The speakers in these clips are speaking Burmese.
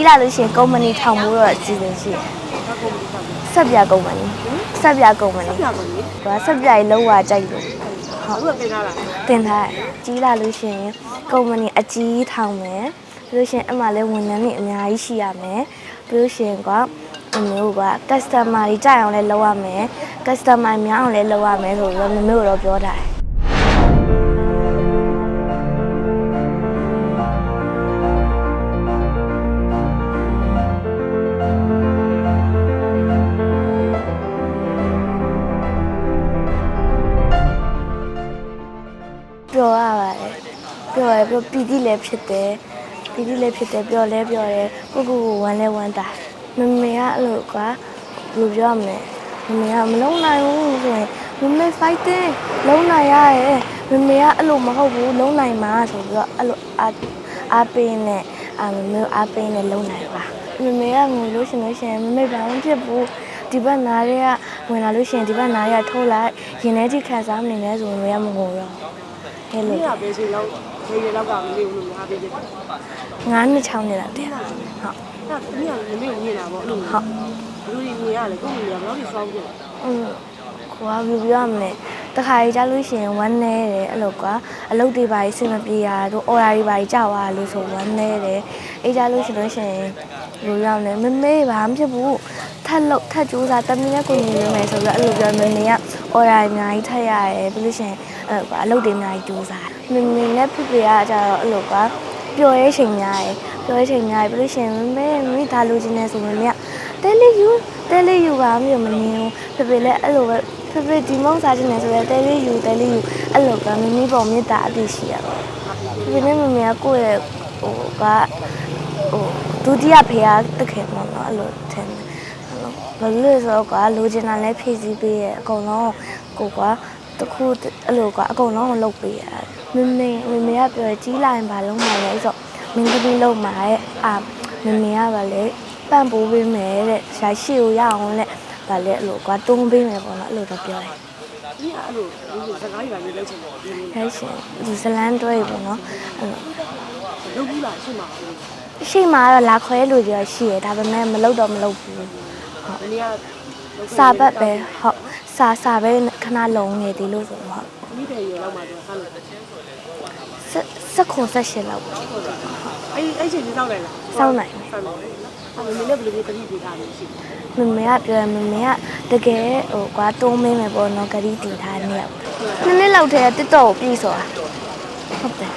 ကြီးလာလို့ရှိရင်ကုမ္ပဏီထောင်ဖို့တော့အစီအစဉ်ရှိတယ်ဘာကုမ္ပဏီတောက်လဲဆက်ပြကုမ္ပဏီဆက်ပြကုမ္ပဏီပြပါလေကဆက်ပြရေးလုံးဝကြိုက်လို့အခုကတင်လာလားတင်ထားတယ်ကြီးလာလို့ရှိရင်ကုမ္ပဏီအကြီးထောင်မယ်ပြီးလို့ရှိရင်အမှလည်းဝန်ထမ်းတွေအများကြီးရှိရမယ်ပြီးလို့ရှိရင်ကအမျိုးက customer တွေကြိုက်အောင်လည်းလုပ်ရမယ် customer များအောင်လည်းလုပ်ရမယ်ဆိုပြီးတော့မမေတို့တော့ပြောထားတ ပျော်ရပြီးပီတိလည်းဖြစ်တယ်ပီတိလည်းဖြစ်တယ်ပျော်လည်းပျော်တယ်ကိုကိုကိုဝမ်းလည်းဝမ်းတာမမေကအဲ့လိုကွာဘယ်လိုပြောရမလဲမမေကမလုံးနိုင်ဘူးဆိုရင်မမေ fighting လုံးနိုင်ရတယ်မမေကအဲ့လိုမဟုတ်ဘူးလုံးနိုင်မှာဆိုပြီးတော့အဲ့လိုအားအားပေးနေအာမမေအားပေးနေလုံးနိုင်ပါမမေကငိုလို့ရှရင်လို့ရှရင်မမေဘာမှဖြစ်ဘူးဒီဘက်နားတွေက ဝင်လာလို့ရှရင်ဒီဘက်နားတွေကထိုးလိုက်ရင်ထဲထိခံစားမနေနဲ့ဆိုမမေကမငိုတော့ဟဲ့ဒီလို့ကပဲချိန်လောက်ချိန်ရလောက်ကမလေးဘူးလို့များပေးတယ်ဟုတ်ငါးနှစ်ချောင်းနေတာတဲ့ဟုတ်ဒါဒီကမမေမြင်တာပေါ့အဲ့လိုဟုတ်လူတွေမြင်ရတယ်ကိုယ်မြင်ရဘယ်လိုဆောင်းပြလဲอืมကိုကဘယ်လိုပြောရမလဲတခါကြီးကြားလို့ရှိရင်ဝမ်းနေတယ်အဲ့လိုကွာအလုပ်တွေပါကြီးစင်မပြေရတို့အော်ရာတွေပါကြီးကြောက်သွားလို့ဆိုဝမ်းနေတယ်အေးကြားလို့ရှိလို့ရှိရင် ဘယ်လိုပြောရမလဲမမေဘာမှဖြစ်ဘူးထက်လို့ထက်ကြိုးစားတမင်းနဲ့ကိုနေရမယ်ဆိုတော့အဲ့လိုပြောမမေကအော်ရာအများကြီးထက်ရတယ်ပြီးလို့ရှိရင်အဲ့ကွာအလုပ်တွေအများကြီးကြိုးစားမမေနဲ့ဖေဖေကကြတော့အဲ့လိုကွာပျော်ရဲချိန်များရယ်ပျော်ရဲချိန်များရယ်ပြီးလို့ရှိရင်မမေမမေဒါလိုချင်နေဆိုမမေကတဲလေးယူတဲလေးယူပါမျိုးမမြင်ဘူးဖေဖေလည်းအဲ့လိုပဲဖေဖေဒီမုံစားချင်နေဆိုတော့တဲလေးယူတဲလေးယူအဲ့လိုကမမီပေါ်မေတ္တာအပြည့်ရှိရပါဖေဖေနဲ့မမေကကိုယ့်ရဲ့ဟိုက ဟိုဒုတိယဖေကတခင်ပေါ့နော်အဲ့လိုထင်တယ်ဘယ်လိုလဲဆိုတော့ကလိုချင်တာလည်းဖြည့်ဆည်းပေးရဲ့အကုန်လုံးကိုကတခုအဲ့လိုကအကုန်လုံးကိုလုပ်ပေးရမမေမမေကပြောကြီးလာရင်ဘာလုံးမှလဲဆိုမင်းသမီးလုံးမှာရဲ့အာမမေကပါလေပန့်ပိုးပေးမယ်တဲ့ရှာရှိကိုရအောင်လက်ဗာလေအဲ့လိုကွာတွန်းပေးမယ်ပေါ့နော်အဲ့လိုတော့ပြောတယ်ဒီကအဲ့လိုလူစကားတွေပါနေလောက်ချင်တယ်ဒီလို။ဒါရှင်ဒီဇလန်တွဲပေါ့နော်။အဲ့လုပ်ဘူးလားရှိမှာလို ရှိမှတော့လာခွဲလို့ကြရရှိရဒါပေမဲ့မလုပ်တော့မလုပ်ဘူးဒီနေ့က။စာဘက်ပဲဟုတ်စာစာပဲခဏလုံးနေသေးလို့ဆိုတော့ဟုတ်မိတယ်ရလောက်မှတော့ဆက်လို့ဆက်ဆက်ခွန်ဆက်ရှင်လောက်ပေါ့အဲ့အဲ့ချိန်ကြီးစောက်လိုက်လားစောင့်နိုင်တယ်ဆောက်လိုက်အဲ့မင်းလည်းဘယ်လိုမျိုးတတိပေးထားလို့ရှိတယ်။မမေကပြောရမမေကတကယ်ဟိုကွာတွန်းမင်းမယ်ပေါ့နော်ဂရီတင်ထားနေရ။နှစ်နှစ်လောက်တည်းကတစ်တော့ကိုပြေးဆိုတာ။ဟုတ်တယ်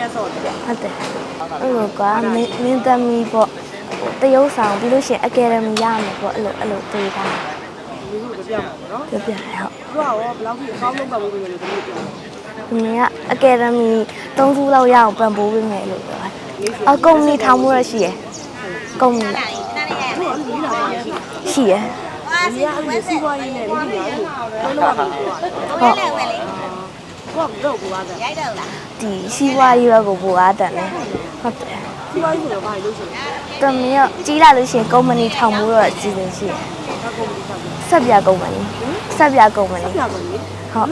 အဲ့ဒီကဆောက်တယ်ဟုတ်တယ်။အဲ့လိုကွာမင်းမင်းသမီးပေါ့ဟိုတရုပ်ဆောင်ပြီးလို့ရှိရင်အကယ်ဒမီရမယ်ပေါ့အဲ့လိုအဲ့လိုတွေးထားလူလူပြပြမှာပေါ့နော်ပြောပြရအောင်သူကရောဘယ်လောက်ကြီးအကောင်းဆုံးပတ်ဖို့ပြင်လို့တတိပြော။မင်းကအကယ်ဒမီ၃ခုလောက်ရအောင်ပံ့ပိုးပေးမယ်လို့ပြောတယ်။အကုမ္ပဏီထောင်မှုရရှိရယ်။ကုမ္ပဏီသူကအဲ့ဒီလာပါရှိရှိရယ်ဒီကအဲ့ဒီစီးပွားရေးနဲ့လူကြီးများလို့ လုံးဝမလို့။ဟုတ်သူကတော့ကိုပါတဲ့ဒီစီးပွားရေးဘက်ကိုပိုအားတန်တယ်။ဟုတ်တယ်စီးပွားရေးဆိုတော့ဘာလို့ဆိုလဲ။တမီးကကြီးလာလို့ရှိရင်ကုမ္ပဏီထောင်မှုတော့အစီအစဉ်ရှိတယ်ဘာကုမ္ပဏီဆောက်လဲ။ဆက်ပြကုမ္ပဏီဆက်ပြကုမ္ပဏီပြပါလေဟုတ်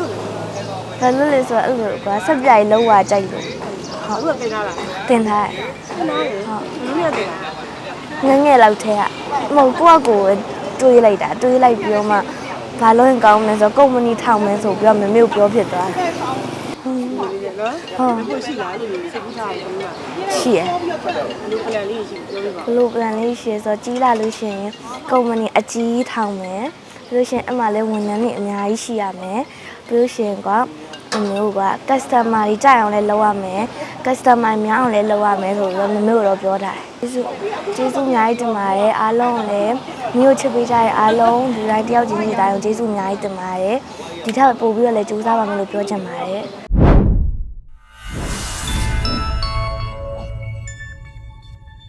။ဒါလို့လေဆိုတော့အဲ့လိုကွာဆက်ပြရေးလုံးဝကြိုက်လို့အခုကတင်လာလားတင်ထားတယ်ခဏရေလူရတင်လာငယ်ငယ်လောက်ထဲကမဟုတ်ကိုယ့်အကိုယ်တွေးလိုက်တာတွေးလိုက်ပြီးတော့မှ ဘာလို့ရင်ကောင်းမလဲဆိုတော့ကုမ္ပဏီထောင်မယ်ဆိုပြီးတော့မမေကိုပြောဖြစ်သွားတယ်ဒီလေနော်ဟုတ်ကိုရှိလားလို့စိတ်ကူးထားတယ်ကွာရှိရယ်လူပလန်လေးရှိပြောပြပါဘလို့ plan လေးရှိရယ်ဆိုတော့ကြီးလာလို့ရှိရင်ကုမ္ပဏီအကြီးထောင်မယ်ပြီးလို့ရှိရင်အမှလည်းဝန်ထမ်းတွေအများကြီးရှိရမယ်ပြီးလို့ရှိရင်က အမျိုးက customer တွေကြိုက်အောင်လည်းလုပ်ရမယ် customer များအောင်လည်းလုပ်ရမယ်ဆိုပြီးတော့မမေကိုတော့ပြောတာကျေးဇူးကျေးဇူးအများကြီးတင်ပါတယ်အားလုံးလည်းမျိုးချစ်ပေးကြတဲ့အားလုံးဒီတိုင်းတယောက်ချင်းစီတိုင်းကိုကျေးဇူးအများကြီးတင်ပါတယ်ဒီထက်ပို့ပြီးတော့လည်းကြိုးစားပါမယ်လို့ပြောချင်ပါတယ်